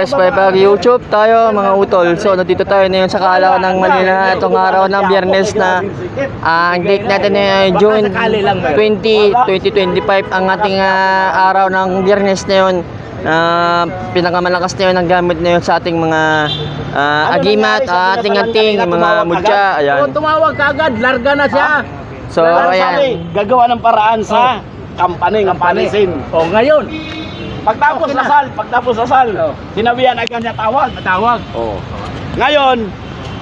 guys, may pag YouTube tayo mga utol. So nandito tayo ngayon sa Kalaw ng Manila itong araw ng Biyernes na ah, ang date natin ay June 20, 2025 ang ating ah, araw ng Biyernes na yun. Ah, pinakamalakas na yun ang gamit na yun sa ating mga ah, agimat, ah, ating anting, mga mudya, ayan. Oh, tumawag ka agad, larga na siya. So ayan. gagawa ng paraan sa company, company sin. Oh, ngayon, Pagtapos Okay na. pagtapos nasal, Oh. sinabihan agad niya tawag. tawag. Oh. Ngayon,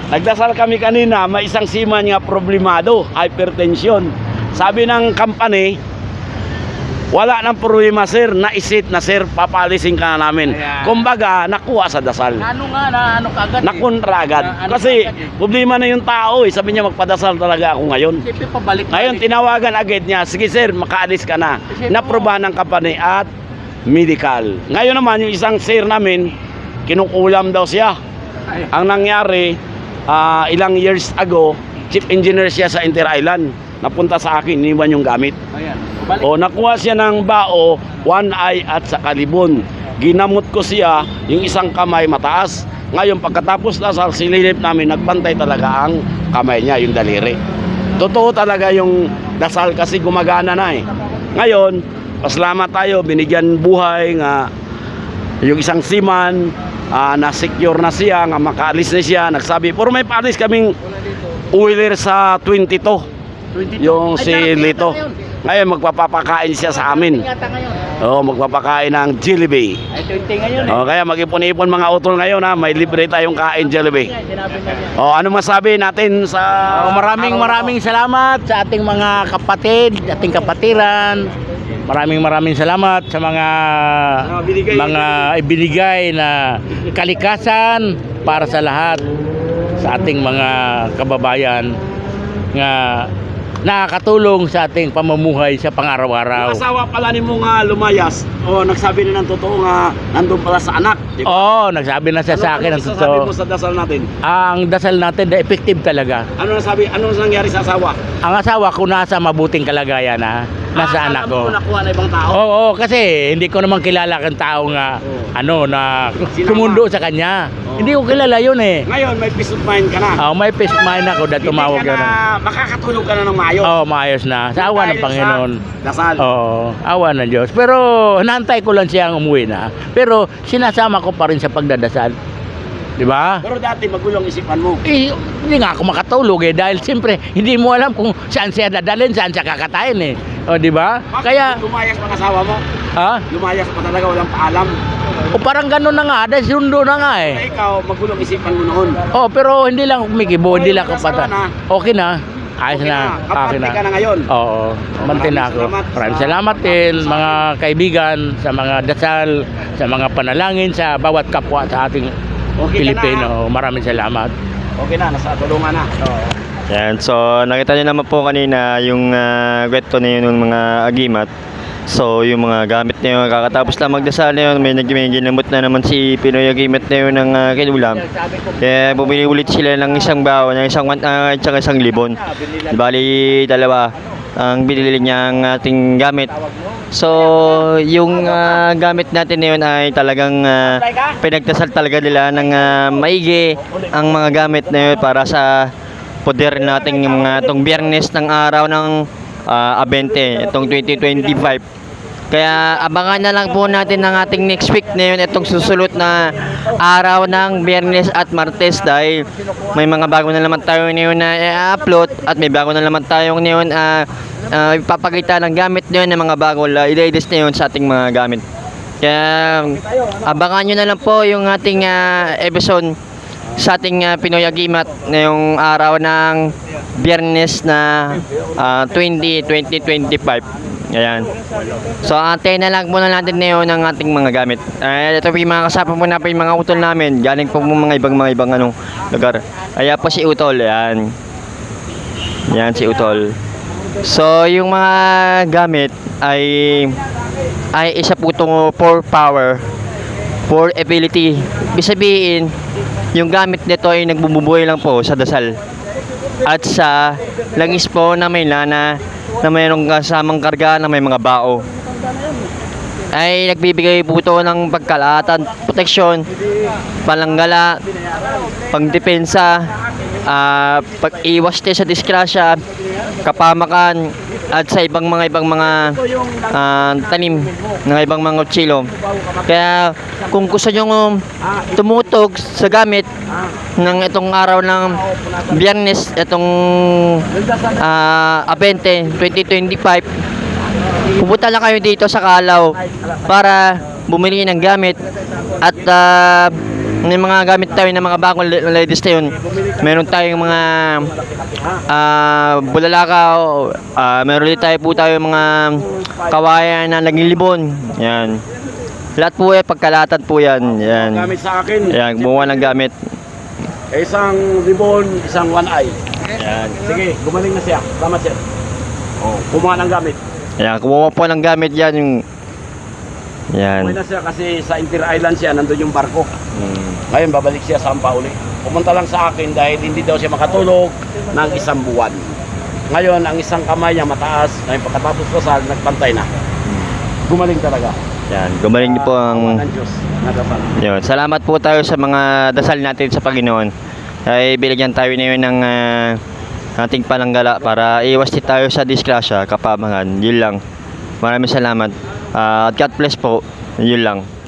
nagdasal kami kanina, may isang seaman nga problemado, hypertension. Sabi ng company, wala nang problema sir, naisit na sir, papalisin ka na namin. Ayan. Kumbaga, nakuha sa dasal. Ano nga na ano kagad? Nakontra agad. Na- ano Kasi agad eh. problema na yung tao eh. Sabi niya magpadasal talaga ako ngayon. Siyempre pabalik. Ngayon, tinawagan agad niya, sige sir, makaalis ka na. Naprobahan ng company at medical. Ngayon naman, yung isang sir namin, kinukulam daw siya. Ang nangyari, ah, ilang years ago, chief engineer siya sa Inter Island. Napunta sa akin, iniwan yung gamit. O nakuha siya ng bao, one eye at sa kalibon. Ginamot ko siya, yung isang kamay mataas. Ngayon pagkatapos dasal, sililip namin, nagbantay talaga ang kamay niya, yung daliri. Totoo talaga yung dasal kasi gumagana na eh. Ngayon, pasalamat tayo, binigyan buhay nga yung isang seaman, ah, na-secure na siya, nga makaalis na siya, nagsabi, puro may paalis kaming wheeler sa 22 22. yung Ay, si Lito. ngayon. Magpapapakain siya sa amin. Oo, magpapakain ng Jollibee. Ay, 20 ngayon eh. Oh, kaya mag-ipon-ipon mga utol ngayon ha, may libre tayong kain Jollibee. Na. Oh, ano masabi natin sa maraming na maraming salamat sa ating mga kapatid, ating kapatiran. Maraming maraming salamat sa mga Mga binigay. mga ibinigay na kalikasan para sa lahat sa ating mga kababayan nga nakakatulong sa ating pamumuhay sa Yung pang-araw-araw. asawa pala ni mo nga lumayas, o nagsabi na ng totoo nga nandun pala sa anak. Di ba? Oo, nagsabi na siya sa akin ano mo totoo. sa dasal natin? Ang dasal natin na effective talaga. Ano nasabi, ano nangyari sa asawa? Ang asawa ko nasa mabuting kalagayan na nasa Ah, anak ko. nakuha na ibang tao. Oo, kasi hindi ko naman kilala kang tao nga Oo. ano na Sinama. sumundo sa kanya. Oo. Hindi ko kilala yun eh. Ngayon, may peace of mind ka na. Oh, may peace of mind ako dahil tumawag ka na. na, makakatulog ka na ng maayos. Oo, maayos na. Sa awa ng Panginoon. Sa dasal. Oo, awa ng Diyos. Pero nantay ko lang siyang umuwi na. Pero sinasama ko pa rin sa pagdadasal. Di ba? Pero dati magulong isipan mo. Eh, hindi nga ako makatulog eh dahil siyempre hindi mo alam kung saan siya dadalhin, saan siya kakatayin eh. O di ba? Kaya lumayas pa ang asawa mo? ha? Lumayas pa talaga walang paalam. O parang ganun na nga, dahil sundo na nga eh. Eh, ikaw, magulong isipan mo noon. Oh, pero hindi lang kumikibo, hindi lang Okay, kapata. nagkasawa Okay na. Ayos Okay na. na. Okay na. ka na ngayon. Oo, mantin na ako. salamat Maraming sa- salamat din mga kaibigan sa mga dasal, sa mga panalangin sa bawat kapwa sa ating Okay ka Pilipino. Maraming salamat. Okay na, nasa tulungan na. Yan, so nakita niyo naman po kanina yung uh, kwento na yun ng mga agimat. So yung mga gamit na yun, kakatapos lang magdasal na yun, may, nag- may ginamot na naman si Pinoy agimat na yun ng uh, kinulam. Kaya bumili ulit sila ng isang bawa, ng isang wan- ah, at isang libon. Bali dalawa ang binili niya ang ating gamit. So yung ah, gamit natin na yun ay talagang ah, pinagdasal talaga nila ng ah, maigi ang mga gamit na yun para sa poder nating mga itong biyernes ng araw ng ah, Abente, itong 2025. Kaya abangan na lang po natin ng ating next week na yun, itong susulot na araw ng Biyernes at Martes dahil may mga bago na naman tayo ngayon na i-upload at may bago na naman tayong ngayon uh, ipapakita ng gamit na ng mga bago i-ladies na yun sa ating mga gamit. Kaya abangan nyo na lang po yung ating ah, episode sa ating ah, Pinoy Agimat na yung araw ng Biyernes na ah, 20 2025. Ayan. So, antay na lang muna natin ngayon ang ating mga gamit. Eh, ito po yung mga kasama po na po yung mga utol namin. Galing po mga ibang mga ibang anong lugar. Ayan po si Utol. Ayan. Ayan si Utol. So, yung mga gamit ay ay isa po itong for power for ability. Ibig sabihin, yung gamit nito ay nagbububuhay lang po sa dasal. At sa langis po na may lana na mayroong kasamang karga na may mga bao. ay nagbibigay po ito ng pagkalahatan, proteksyon, palanggala, pangdepensa, ah, pag-iwas tayo sa disgrasya, kapamakan, at sa ibang mga ibang mga ah, tanim ng ibang mga kutsilo. Kaya kung gusto nyo tumutog sa gamit ng itong araw ng biyernes, itong ah, Abente 2025, pupunta lang kayo dito sa Kalaw para bumili ng gamit at ah, may mga gamit tayo ng mga bagong la- ladies na yun. Meron tayong mga ah bulalakaw, ah, meron din tayo po tayo mga kawayan na naging libon. Yan. Lahat po eh, pagkalatan po yan. Yan. Gamit sa akin. Yan, gumawa ng gamit. Isang ribbon, isang one eye. Yan. Sige, gumaling na siya. Tama sir. Oh, kumuha ng gamit. Yan, kumuha po ng gamit yan yung yan. Kumuha na siya kasi sa Inter Island siya, nandun yung barko. Mm. Ngayon, babalik siya sa Ampa uli. Pumunta lang sa akin dahil hindi daw siya makatulog ng isang buwan. Ngayon, ang isang kamay niya mataas. Ngayon, pagkatapos ko sa nagpantay na. Gumaling talaga. Yan, gumaling niyo po ang Ng Diyos. Nadasal. Yun, salamat po tayo sa mga dasal natin sa Panginoon. Ay binigyan tayo ngayon ng ah, ating palanggala para iwas tayo sa disgrasya, kapamangan. Yun lang. Maraming salamat. At God bless po. Yun lang.